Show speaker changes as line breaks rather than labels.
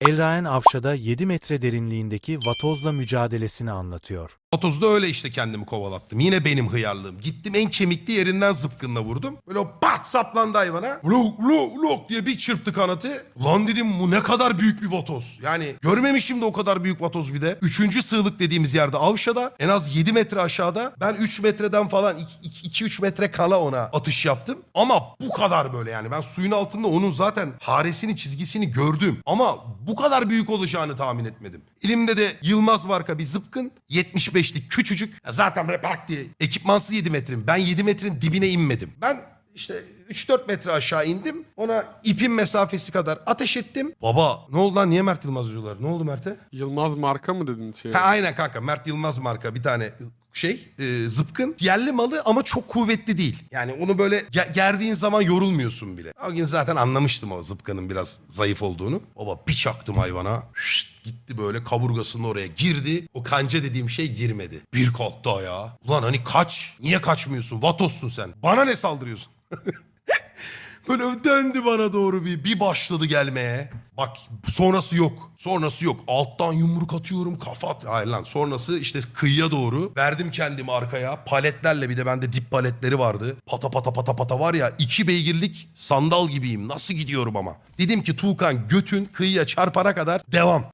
Elraen Avşa'da 7 metre derinliğindeki vatozla mücadelesini anlatıyor.
Otozda öyle işte kendimi kovalattım. Yine benim hıyarlığım. Gittim en kemikli yerinden zıpkınla vurdum. Böyle o pat saplandı hayvana. Lok lok lok diye bir çırptı kanatı. Lan dedim bu ne kadar büyük bir vatoz. Yani görmemişim de o kadar büyük vatoz bir de. Üçüncü sığlık dediğimiz yerde Avşa'da en az 7 metre aşağıda. Ben 3 metreden falan 2-3 metre kala ona atış yaptım. Ama bu kadar böyle yani. Ben suyun altında onun zaten haresini çizgisini gördüm. Ama bu kadar büyük olacağını tahmin etmedim. Elimde de Yılmaz marka bir zıpkın. 75'lik küçücük. Ya zaten böyle bak diye ekipmansız 7 metrim. Ben 7 metrenin dibine inmedim. Ben işte 3-4 metre aşağı indim. Ona ipin mesafesi kadar ateş ettim. Baba ne oldu lan niye Mert Yılmaz diyorlar? Ne oldu Mert'e?
Yılmaz marka mı dedin şey?
Ha, aynen kanka Mert Yılmaz marka bir tane şey e, zıpkın. Yerli malı ama çok kuvvetli değil. Yani onu böyle ge- gerdiğin zaman yorulmuyorsun bile. O gün zaten anlamıştım o zıpkının biraz zayıf olduğunu. Baba bir çaktım hayvana. Şşt, gitti böyle kaburgasının oraya girdi. O kanca dediğim şey girmedi. Bir kalktı ayağa. Ulan hani kaç? Niye kaçmıyorsun? Vatossun sen. Bana ne saldırıyorsun? Böyle döndü bana doğru bir, bir başladı gelmeye. Bak sonrası yok. Sonrası yok. Alttan yumruk atıyorum kafa at- Hayır lan sonrası işte kıyıya doğru. Verdim kendimi arkaya. Paletlerle bir de bende dip paletleri vardı. Pata pata pata pata var ya iki beygirlik sandal gibiyim. Nasıl gidiyorum ama. Dedim ki Tuğkan götün kıyıya çarpana kadar devam.